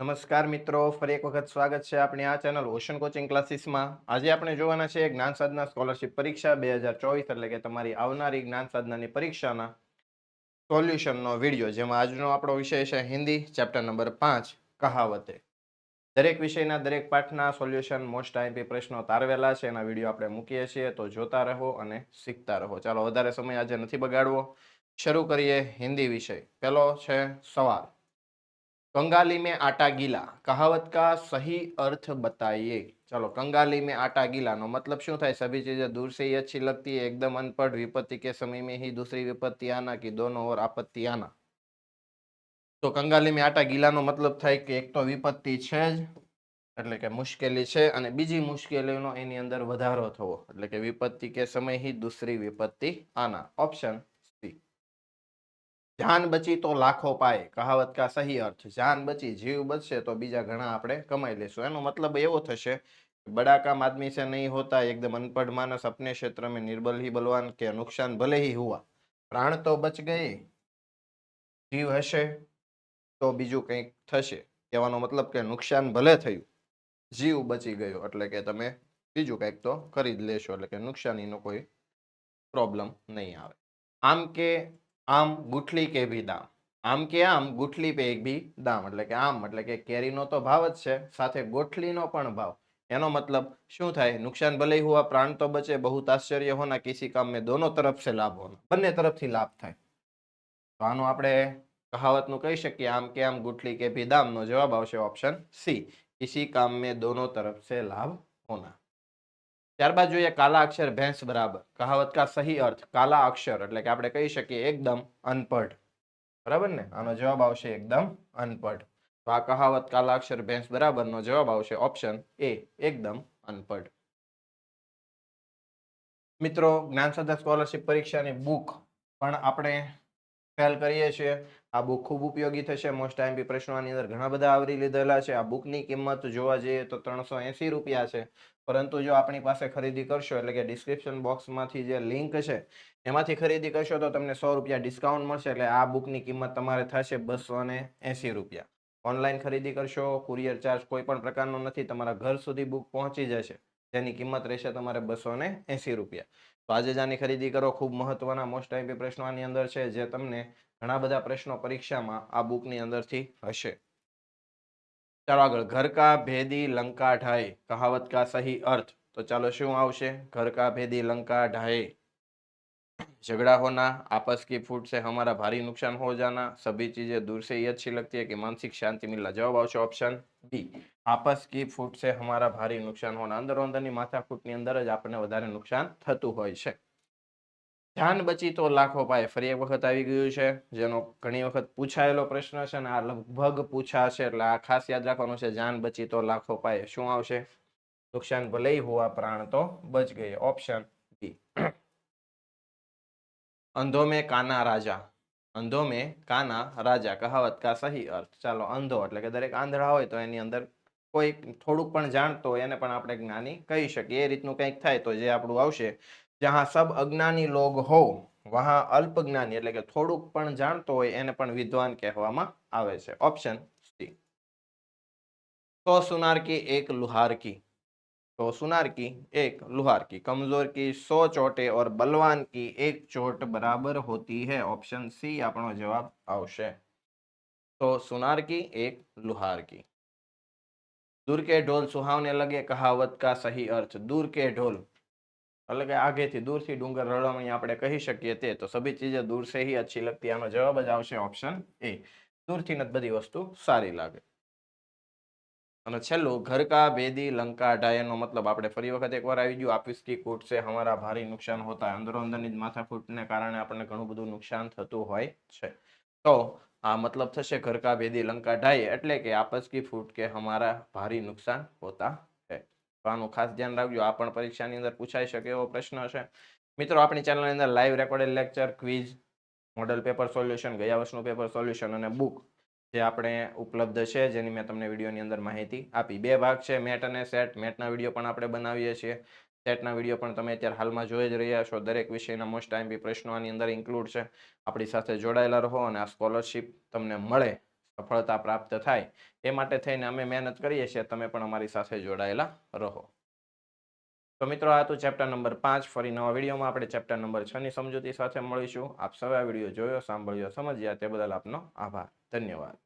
નમસ્કાર મિત્રો, ફરી એક વખત સ્વાગત છે આપણી આ ચેનલ ઓશન કોચિંગ ક્લાસીસમાં. આજે આપણે જોવાના છે જ્ઞાન સાધના સ્કોલરશિપ પરીક્ષા બે હજાર ચોવીસ એટલે કે તમારી આવનારી જ્ઞાન સાધનાની પરીક્ષાના સોલ્યુશનનો વીડિયો, જેમાં આજનો આપણો વિષય છે હિન્દી, ચેપ્ટર નંબર પાંચ, કહાવતે. દરેક વિષયના દરેક પાઠના સોલ્યુશન મોસ્ટ આઈપી પ્રશ્નો તારવેલા છે, એના વીડિયો આપણે મૂકીએ છીએ, તો જોતા રહો અને શીખતા રહો. ચાલો, વધારે સમય આજે નથી બગાડવો. શરૂ કરીએ હિન્દી વિષય. પહેલો છે સવાલ. कंगाली में आटा गीला कहावत का सही अर्थ बताइए चलो कंगाली में आटा गीला નો मतलब શું થાય सभी चीजें दूर से ही अच्छी लगती है एकदम अनपढ़ विपत्ति के समय में ही दूसरी विपत्ति आना कि दोनों ओर आपत्ति आना તો કંગાલી में આટા ગીલાનો મતલબ થાય કે એક તો વિપત્તિ છે જ એટલે કે મુશ્કેલી છે અને બીજી મુશ્કેલીનો એની અંદર વધારો થવો એટલે કે વિપત્તિ કે સમય ही दूसरी विपत्ति आना ઓપ્શન સી જાન બચી તો લાખો પાય કહાવત કા સહી અર્થ જાન બચી જીવ બચશે તો બીજા ઘણા આપણે કમાઈ લેશું એનો મતલબ એવો થશે बड़ा काम आदमी से नहीं होता एकदम अनपढ़ मानस अपने क्षेत्र में निर्बल ही बलवान के नुकसान भले ही हुआ प्राण तो बच गए જીવ હશે તો બીજું કંઈક થશે કહેવાનો મતલબ કે નુકસાન ભલે થયું જીવ બચી ગયો એટલે કે તમે બીજું કંઈક તો કરી જ લેશો એટલે કે નુકસાનીનો કોઈ પ્રોબ્લેમ નહીં આવે આમ કે આમ ગુઠલી કે ભી દામ. આમ કે આમ ગુઠલી પે એક બી દામ. એટલે કે આમ, એટલે કે કેરીનો તો ભાવ જ છે, સાથે ગોઠલીનો પણ ભાવ. એનો મતલબ શું થાય? નુકસાન ભલે હોવા પ્રાણ તો બચે, બહુ આશ્ચર્ય હોના કિસી કામ મેં દોનો તરફ સે લાભ હોના બંને તરફથી લાભ થાય. તો આનું આપણે કહાવતનું કહી શકીએ, આમ કે આમ ગુઠલી કે ભી દામનો જવાબ આવશે ઓપ્શન સી કિસી કામ મેં દોનો તરફ સે લાભ હોના. ત્યારબાદ જોઈએ કાલા અક્ષર ભેંસ બરાબર. કહાવત કા સહી અર્થ? કાલા અક્ષર, એટલે કે આપણે કહી શકીએ એકદમ અનપઢ. બરાબર ને? આનો જવાબ આવશે એકદમ અનપઢ. તો આ કહાવત કાલા અક્ષર ભેંસ બરાબરનો જવાબ આવશે ઓપ્શન એ એકદમ અનપઢ. મિત્રો જ્ઞાન સ્કોલરશિપ પરીક્ષાની બુક પણ આપણે ફેલ કરીએ છીએ. આ બુક ખૂબ ઉપયોગી થશે. મોસ્ટ આઈએમપી પ્રશ્નો આની અંદર ઘણા બધા આવરી લીધેલા છે. આ બુકની કિંમત જોવા જઈએ તો ત્રણસો એંસી રૂપિયા છે. પરંતુ જો આપણી પાસે ખરીદી કરશો, એટલે કે ડિસ્ક્રિપ્શન બોક્સમાંથી જે લિંક છે, એમાંથી ખરીદી કરશો તો તમને સો રૂપિયા ડિસ્કાઉન્ટ મળશે. એટલે આ બુકની કિંમત તમારે થશે બસો ને એંસી રૂપિયા. ઓનલાઈન ખરીદી કરશો કુરિયર ચાર્જ કોઈ પણ પ્રકારનો નથી. તમારા ઘર સુધી બુક પહોંચી જશે. જેની કિંમત રહેશે તમારે બસો ને એંસી રૂપિયા. તો આજે જ ખરીદી કરો. ખૂબ મહત્વના મોસ્ટ આઈપી પ્રશ્નો આની અંદર છે જે તમને ઘણા બધા પ્રશ્નો પરીક્ષામાં આ બુકની અંદરથી હશે. ચાલો આગળ. ઘર કા ભેદી લંકા ઢાય કહાવત કા સહી અર્થ? તો ચાલો શું આવશે? ઘર કા ભેદી લંકા ઢાઈ? झगड़ा होना आपस की फूट से हमारा भारी नुकसान हो जाना सभी चीजें दूर से ही अच्छी लगती है कि मानसिक शांति मिलना जवाब આવશે ઓપ્શન બી આપસ की फूट से हमारा भारी नुकसान होना અંદરો અંદરની માથાકૂટની અંદર જ આપણને વધારે નુકસાન થતું હોય છે જાન બચી તો લાખો પાય ફરી એક વખત આવી ગયું છે જેનો ઘણી વખત પૂછાયેલો પ્રશ્ન છે ને આ લગભગ પૂછાશે એટલે આ ખાસ યાદ રાખવાનું છે જાન બચી તો લાખો પાય શું આવશે નુકસાન ભલે ही हुआ प्राण तो बच गए ऑप्शन અંધો મેં કાના રાજા અંધો મેં કાના રાજા કહાવત કા સહી અર્થ ચાલો અંધો એટલે કે દરેક આંધળા હોય તો એની અંદર કોઈ થોડુંક પણ જાણતો હોય, એને પણ આપણે જ્ઞાની કહી શકીએ. એ રીતનું કંઈક થાય તો જે આપણું આવશે. જ્યાં સબ અજ્ઞાની લોગ હો વહા અલ્પ જ્ઞાની એટલે કે થોડુંક પણ જાણતો હોય, એને પણ વિદ્વાન કહેવામાં આવે છે. ઓપ્શન સી તો સુનાર કી એક લુહાર કી तो सुनार की एक लुहार की कमजोर की सौ चोटे और बलवान की एक चोट बराबर होती है ऑप्शन सी આપણો જવાબ આવશે તો सुनार की एक लुहार की दूर के ढोल सुहावने लगे कहावत का सही अर्थ दूर के ढोल એટલે કે આગેથી દૂરથી ડુંગર રળવણી આપણે કહી શકીએ તે તો સભી ચીજે દૂર સે ही अच्छी लगती આનો જવાબ જ આવશે ઓપ્શન એ દૂરથી જ બધી વસ્તુ સારી લાગે અને છેલ્લું ઘર કા ભેદી લંકા ઢાયનો મતલબ આપણે ફરી વખત એકવાર આવી ગયું. આપીસ કી કૂટ છે હમારા ભારી નુકસાન હોતા અંદરો અંદરની જ માથાકૂટને કારણે આપણને ઘણું બધું નુકસાન થતું હોય છે. તો આ મતલબ થશે ઘર કા ભેદી લંકા ઢાય એટલે કે આપસ કી ફૂટ કે હમારા ભારી નુકસાન હોતા છે. તો આનું ખાસ ધ્યાન રાખજો. આ પણ પરીક્ષાની અંદર પૂછાઈ શકે એવો પ્રશ્ન છે મિત્રો, આપણી ચેનલની અંદર live recorded lecture quiz model paper solution ગયા વર્ષનું પેપર સોલ્યુશન અને બુક જે આપણે ઉપલબ્ધ છે, જેની મેં તમને વિડીયોની અંદર માહિતી આપી. બે ભાગ છે, મેટ અને સેટ. મેટના વીડિયો પણ આપણે બનાવીએ છીએ. સેટના વીડિયો પણ તમે અત્યારે હાલમાં જોઈ જ રહ્યા છો. દરેક વિષયના મોસ્ટ ટાઈમ બી પ્રશ્નો આની અંદર ઇન્ક્લુડ છે. આપણી સાથે જોડાયેલા રહો અને આ સ્કોલરશિપ તમને મળે, સફળતા પ્રાપ્ત થાય. એ માટે થઈને અમે મહેનત કરીએ છીએ, તમે પણ અમારી સાથે જોડાયેલા રહો. તો મિત્રો, આ હતું ચેપ્ટર નંબર પાંચ. ફરી નવા વિડીયોમાં આપણે ચેપ્ટર નંબર છ ની સમજૂતી સાથે મળીશું. આપ સૌએ આ વીડિયો જોયો, સાંભળ્યો, સમજ્યા. તે બદલ આપનો આભાર. धन्यवाद.